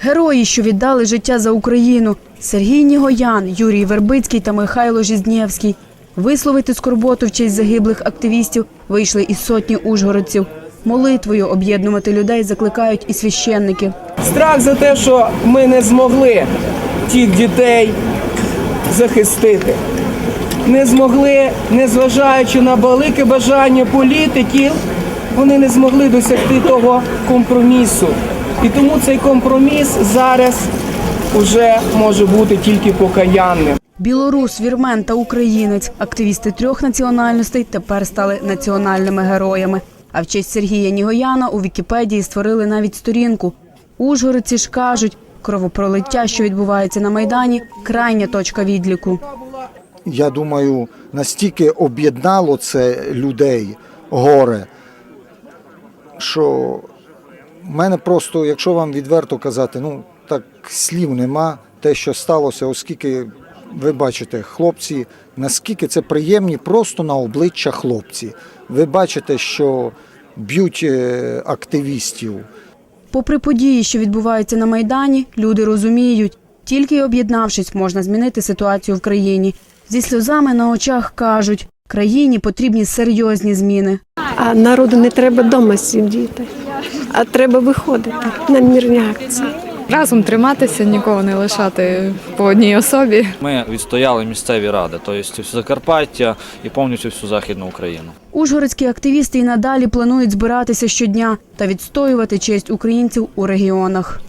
Герої, що віддали життя за Україну. Сергій Нігоян, Юрій Вербицький та Михайло Жизнєвський. Висловити скорботу в честь загиблих активістів вийшли із сотні ужгородців. Молитвою об'єднувати людей закликають і священники. Страх за те, що ми не змогли тих дітей захистити. Не змогли, незважаючи на велике бажання політиків, вони не змогли досягти того компромісу. І тому цей компроміс зараз вже може бути тільки покаянним. Білорус, вірмен та українець, активісти трьох національностей тепер стали національними героями. А в честь Сергія Нігояна у Вікіпедії створили навіть сторінку. Ужгородці ж кажуть, кровопролиття, що відбувається на майдані, крайня точка відліку. я думаю, настільки об'єднало це людей горе, що в мене просто, якщо вам відверто казати, ну так слів нема, те, що сталося, оскільки ви бачите, хлопці, наскільки це приємні просто на обличчя хлопці. Ви бачите, що б'ють е, активістів. Попри події, що відбуваються на майдані, люди розуміють, тільки об'єднавшись, можна змінити ситуацію в країні. Зі сльозами на очах кажуть, країні потрібні серйозні зміни. А народу не треба вдома сидіти, а треба виходити на мірні акції. Разом триматися, нікого не лишати по одній особі. Ми відстояли місцеві ради, тобто всю Закарпаття і повністю всю Західну Україну. Ужгородські активісти і надалі планують збиратися щодня та відстоювати честь українців у регіонах.